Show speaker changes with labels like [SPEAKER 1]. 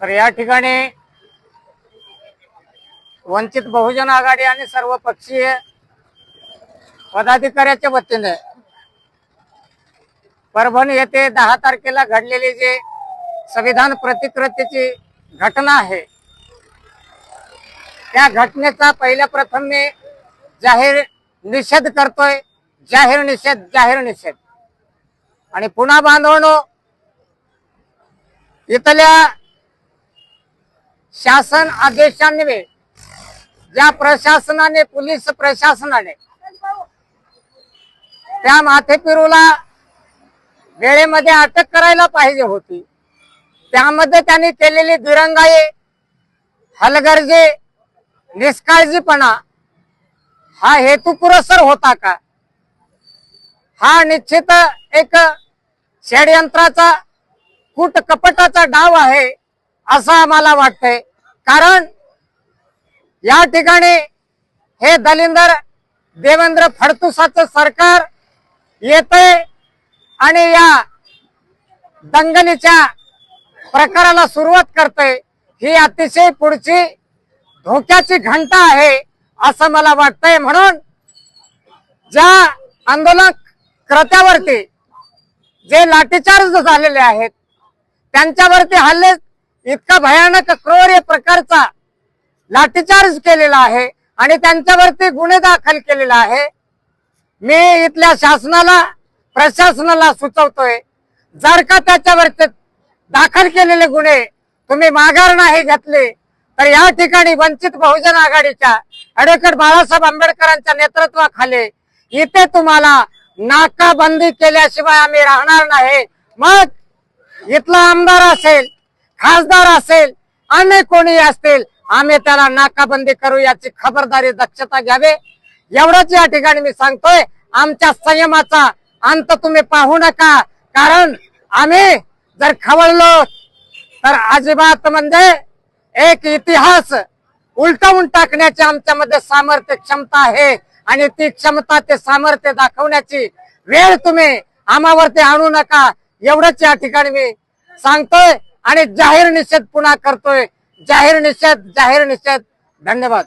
[SPEAKER 1] तर या ठिकाणी वंचित बहुजन आघाडी आणि सर्व पक्षीय पदाधिकाऱ्याच्या वतीने परभणी येथे दहा तारखेला घडलेली जे संविधान प्रतिकृतीची घटना आहे त्या घटनेचा पहिल्या प्रथम मी जाहीर निषेध करतोय जाहीर निषेध जाहीर निषेध. आणि पुन्हा बांधवणो इथल्या शासन आदेशान्वे ज्या प्रशासनाने पोलीस प्रशासनाने त्या माथेपिरूला वेळेमध्ये अटक करायला पाहिजे होती. त्यामध्ये त्यांनी केलेली दिरंगाई हलगर्जी निष्काळजीपणा हा हेतू पुरस्सर होता का? हा निश्चित एक षडयंत्राचा कूट कपटाचा डाव आहे. असं आम्हाला वाटतंय. कारण या ठिकाणी हे दलिंदर देवेंद्र फडतुसाचं सरकार येते आणि या दंगलीच्या प्रकाराला सुरुवात करते ही अतिशय पुढची धोक्याची घंटा आहे असं मला वाटतंय. म्हणून ज्या आंदोलन कर्त्यावरती जे लाठीचार्ज झालेले आहेत त्यांच्यावरती हल्ले इतका भयानक क्रोर प्रकारचा लाठीचार्ज केलेला आहे आणि त्यांच्यावरती गुन्हे दाखल केलेला आहे. मी इथल्या शासनाला प्रशासनाला सुचवतोय जर का त्याच्यावरती दाखल केलेले गुन्हे तुम्ही माघार नाही घेतले तर या ठिकाणी वंचित बहुजन आघाडीच्या ऍडव्होकेट बाळासाहेब आंबेडकरांच्या नेतृत्वाखाली इथे तुम्हाला नाकाबंदी केल्याशिवाय आम्ही राहणार नाही. मग इथला आमदार असेल खासदार असेल अन्य कोणी असतील आम्ही त्याला नाकाबंदी करू याची खबरदारी दक्षता घ्यावी. एवढंच या ठिकाणी मी सांगतोय आमच्या संयमाचा अंत तुम्ही पाहू नका. कारण आम्ही जर खवळलो तर अजिबात म्हणजे एक इतिहास उलटवून टाकण्याची आमच्यामध्ये सामर्थ्य क्षमता आहे. आणि ती क्षमता ते सामर्थ्य दाखवण्याची वेळ तुम्ही आम्हावरती आणू नका. एवढंच या ठिकाणी मी सांगतोय. आणि जाहीर निषेध पुन्हा करतोय. जाहीर निषेध जाहीर निषेध. धन्यवाद.